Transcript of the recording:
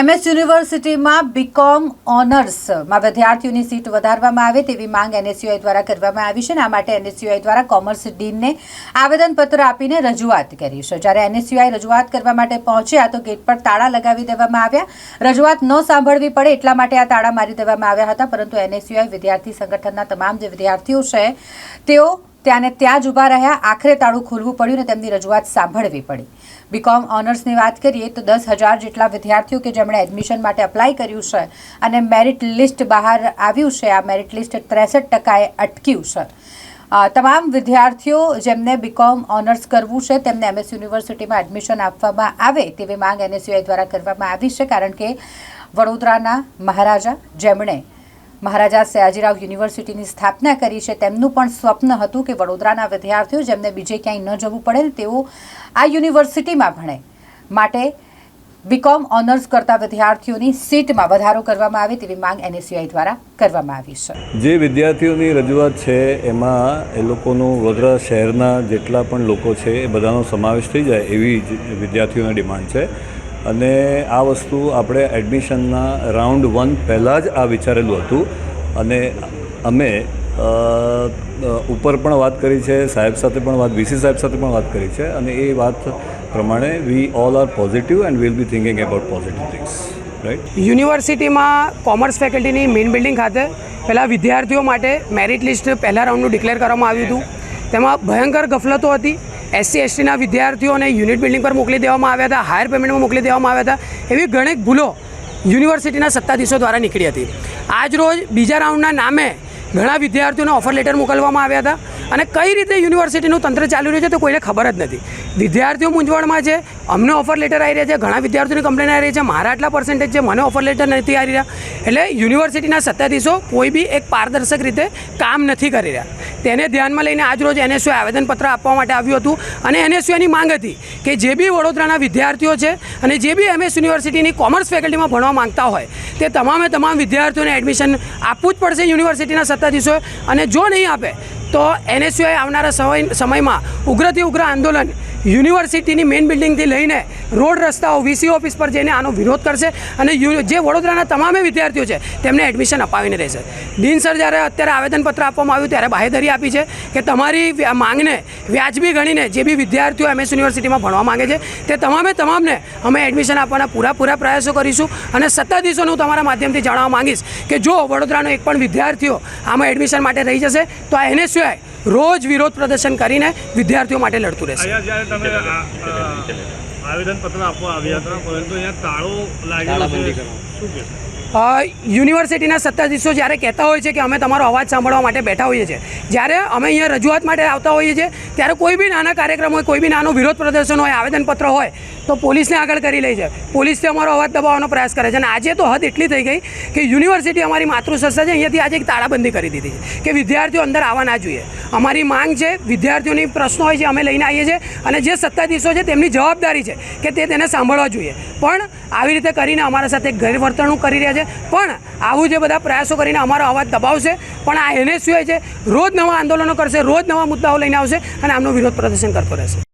MS યુનિવર્સિટીમાં BCom ઓનર્સમાં વિદ્યાર્થીઓની seat વધારવામાં આવે તેવી માંગ એનએસયુઆઈ દ્વારા કરવામાં આવી છે અને આ માટે એનએસયુઆઈ દ્વારા કોમર્સ ડીનને આવેદનપત્ર આપીને રજૂઆત કરી છે. જ્યારે એનએસયુઆઈ રજૂઆત કરવા માટે પહોંચ્યા તો ગેટ પર તાળા લગાવી દેવામાં આવ્યા. રજૂઆત ન સાંભળવી પડે એટલા માટે આ તાળા મારી દેવામાં આવ્યા હતા, પરંતુ એનએસયુઆઈ વિદ્યાર્થી સંગઠનના તમામ જે વિદ્યાર્થીઓ છે, તેઓ ત્યાંને ત્યાં જ ઊભા રહ્યા, આખરે તાળું ખોલવું પડ્યું અને તેમની રજૂઆત સાંભળવી પડી. બીકોમ ઓનર્સની વાત કરીએ તો દસ હજાર જેટલા વિદ્યાર્થીઓ કે જેમણે એડમિશન માટે અપ્લાય કર્યું છે અને મેરિટ લિસ્ટ બહાર આવ્યું છે, આ મેરિટ લિસ્ટ ત્રેસઠ ટકાએ અટક્યું છે. તમામ વિદ્યાર્થીઓ જેમને બીકોમ ઓનર્સ કરવું છે, તેમને એમએસ યુનિવર્સિટીમાં એડમિશન આપવામાં આવે તેવી માંગ એનએસયુઆઈ દ્વારા કરવામાં આવી છે, કારણ કે વડોદરાના મહારાજા, જેમણે મહારાજા સયાજીરાવ યુનિવર્સિટીની સ્થાપના કરી છે. તેમનું પણ સ્વપ્ન હતું કે વડોદરાના વિદ્યાર્થીઓ જેમને બીજે ક્યાંય ન જવું પડે તેઓ આ યુનિવર્સિટીમાં ભણે. માટે બીકોમ ઓનર્સ કરતા વિદ્યાર્થીઓની સીટમાં વધારો કરવામાં આવે તેવી માંગ એનએસયુઆઈ દ્વારા કરવામાં આવી છે. જે વિદ્યાર્થીઓની રજૂઆત છે, એમાં એ લોકોનું વડોદરા શહેરના જેટલા પણ લોકો છે, એ બધાનો સમાવેશ થઈ જાય એવી વિદ્યાર્થીઓની ડિમાન્ડ છે. અને આ વસ્તુ આપણે એડમિશનના રાઉન્ડ વન પહેલાં જ આ વિચારેલું હતું. અને અમે ઉપર પણ વાત કરી છે, સાહેબ સાથે પણ વાત, વીસી સાહેબ સાથે પણ વાત કરી છે અને એ વાત પ્રમાણે we all are positive and will be thinking about positive things right યુનિવર્સિટીમાં કોમર્સ ફેકલ્ટીની મેઇન બિલ્ડિંગ ખાતે પહેલાં વિદ્યાર્થીઓ માટે મેરિટ લિસ્ટ પહેલા રાઉન્ડનું ડિક્લેર કરવામાં આવ્યું હતું. તેમાં ભયંકર ગફલતો હતી. એસસી, એસટીના વિદ્યાર્થીઓને યુનિટ બિલ્ડિંગ પર મોકલી દેવામાં આવ્યા હતા, હાયર પેમેન્ટમાં મોકલી દેવામાં આવ્યા હતા એવી ઘણી ભૂલો યુનિવર્સિટીના સત્તાધીશો દ્વારા નીકળી હતી. આજ રોજ બીજા રાઉન્ડના નામે ઘણા વિદ્યાર્થીઓને ઓફર લેટર મોકલવામાં આવ્યા હતા. અને કઈ રીતે યુનિવર્સિટીનું તંત્ર ચાલી રહ્યું છે તો કોઈને ખબર જ નથી. વિદ્યાર્થીઓ મૂંઝવણમાં છે, અમને ઓફર લેટર આવી રહ્યા છે, ઘણા વિદ્યાર્થીઓની કમ્પ્લેન આવી રહી છે, મારા આટલા પર્સન્ટેજ છે, મને ઓફર લેટર નથી આવી રહ્યા. એટલે યુનિવર્સિટીના સત્તાધીશો કોઈ બી એક પારદર્શક રીતે કામ નથી કરી રહ્યા. તેને ધ્યાનમાં લઈને આજરોજ એનએસયુ આવેદનપત્ર આપવા માટે આવ્યું હતું અને એનએસયુની માંગ હતી કે જે બી વડોદરાના વિદ્યાર્થીઓ છે અને જે બી એમએસ યુનિવર્સિટીની કોમર્સ ફેકલ્ટીમાં ભણવા માંગતા હોય, તે તમામે તમામ વિદ્યાર્થીઓને એડમિશન આપવું જ પડશે યુનિવર્સિટીના સત્તાધીશોએ. અને જો નહીં આપે, તો એનએસયુઆઈ આવનારા સમય સમયમાં ઉગ્રથી ઉગ્ર આંદોલન યુનિવર્સિટીની મેઇન બિલ્ડિંગથી લઈને રોડ રસ્તાઓ, વીસી ઓફિસ પર જઈને આનો વિરોધ કરશે અને જે વડોદરાના તમામે વિદ્યાર્થીઓ છે તેમને એડમિશન અપાવીને રહેશે. ડીન જ્યારે અત્યારે આવેદનપત્ર આપવામાં આવ્યું ત્યારે બાહેધરી આપી છે કે તમારી માંગને વ્યાજબી ગણીને જે બી વિદ્યાર્થીઓ એમએસ યુનિવર્સિટીમાં ભણવા માંગે છે તે તમામે તમામને અમે એડમિશન આપવાના પૂરા પૂરા પ્રયાસો કરીશું અને સત્તાધીશોને હું તમારા માધ્યમથી જણાવવા માંગીશ કે જો વડોદરાનો એક પણ વિદ્યાર્થીઓ આમાં એડમિશન માટે રહી જશે તો આ એનએસયુઆઈ રોજ વિરોધ પ્રદર્શન કરીને વિદ્યાર્થીઓ માટે લડતું રહેશે. અહીંયા જ્યારે તમે આ- આ આવેદનપત્ર આપવા આવ્યા હતા પરંતુ અહીંયા તાળો લાગેલો છે. શું કહેશો? યુનિવર્સિટીના સત્તાધીશો જ્યારે કહેતા હોય છે કે અમે તમારો અવાજ સાંભળવા માટે બેઠા હોઈએ છીએ, જ્યારે અમે અહીંયા રજૂઆત માટે આવતા હોઈએ છીએ, ત્યારે કોઈ બી નાના કાર્યક્રમ હોય, કોઈ બી નાનો વિરોધ પ્રદર્શન હોય, આવેદનપત્ર હોય, તો પોલીસને આગળ કરી લે છે. પોલીસથી અમારો અવાજ દબાવવાનો પ્રયાસ કરે છે. અને આજે તો હદ એટલી થઈ ગઈ કે યુનિવર્સિટી અમારી માતૃસંસ્થા છે, અહીંયાથી આજે એક તાળાબંધી કરી દીધી છે કે વિદ્યાર્થીઓ અંદર આવવા ના જોઈએ. અમારી માંગ છે, વિદ્યાર્થીઓની પ્રશ્નો હોય છે, અમે લઈને આવીએ છીએ અને જે સત્તાધીશો છે, તેમની જવાબદારી છે કે તે તેને સાંભળવા જોઈએ. પણ આવી રીતે કરીને અમારા સાથે ગેરવર્તણૂક કરી રહ્યા છે. પણ આવું જે બધા પ્રયાસો કરીને અમારો અવાજ દબાવશે, પણ આ એને એનએસયુઆઈ છે, રોજ નવા આંદોલનો કરશે, રોજ નવા મુદ્દાઓ લઈને આવશે અને આમનો વિરોધ પ્રદર્શન કરતો રહેશે.